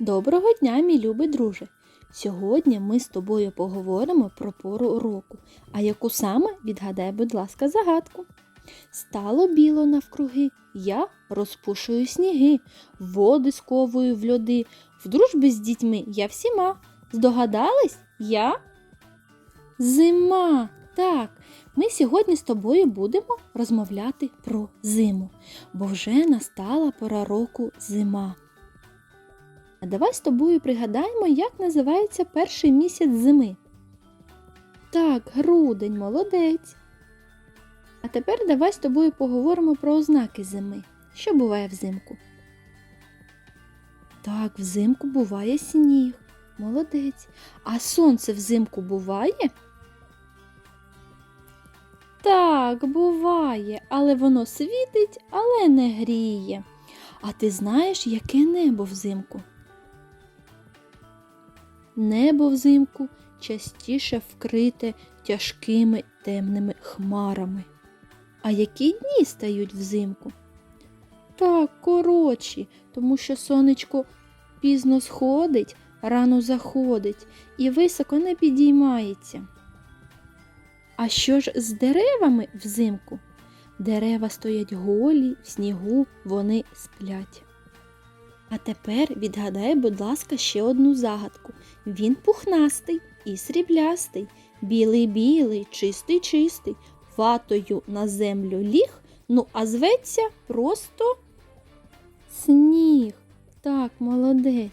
Доброго дня, мій любий друже! Сьогодні ми з тобою поговоримо про пору року, а яку саме відгадай, будь ласка, загадку. Стало біло навкруги, я розпушую сніги, води сковую в льоди, в дружбі з дітьми я всіма. Здогадались? Я? Зима! Так, ми сьогодні з тобою будемо розмовляти про зиму, бо вже настала пора року зима. А давай з тобою пригадаємо, як називається перший місяць зими. Так, грудень, молодець. А тепер давай з тобою поговоримо про ознаки зими. Що буває взимку? Так, взимку буває сніг. Молодець. А сонце взимку буває? Так, буває, але воно світить, але не гріє. А ти знаєш, яке небо взимку? Небо взимку частіше вкрите тяжкими темними хмарами. А які дні стають взимку? Так, коротші, тому що сонечко пізно сходить, рано заходить і високо не підіймається. А що ж з деревами взимку? Дерева стоять голі, в снігу вони сплять. А тепер відгадай, будь ласка, ще одну загадку. Він пухнастий і сріблястий, білий білий, чистий чистий, ватою на землю ліг, ну а зветься просто сніг. Так, молодець.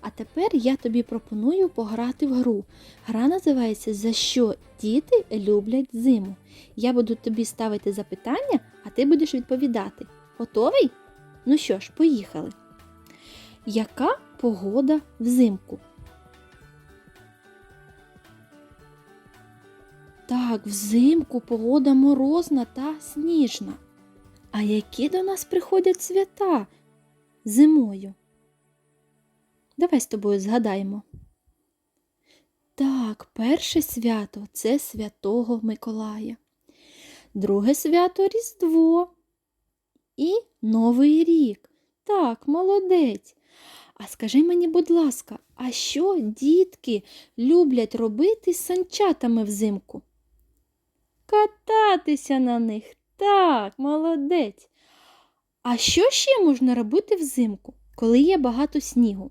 А тепер я тобі пропоную пограти в гру. Гра називається За що діти люблять зиму. Я буду тобі ставити запитання, а ти будеш відповідати. Готовий? Ну що ж, поїхали. Яка погода взимку? Так, взимку погода морозна та сніжна. А які до нас приходять свята зимою? Давай з тобою згадаємо. Так, перше свято це святого Миколая. Друге свято Різдво і Новий рік. Так, молодець. А скажи мені, будь ласка, а що дітки люблять робити з санчатами взимку? Кататися на них. Так, молодець. А що ще можна робити взимку, коли є багато снігу?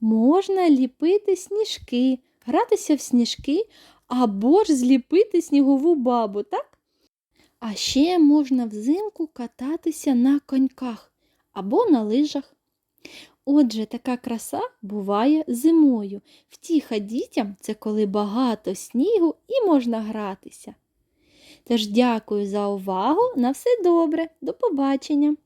Можна ліпити сніжки, гратися в сніжки або ж зліпити снігову бабу, так? А ще можна взимку кататися на коньках або на лижах. Отже, така краса буває зимою. Втіха дітям це коли багато снігу і можна гратися. Тож дякую за увагу. На все добре. До побачення!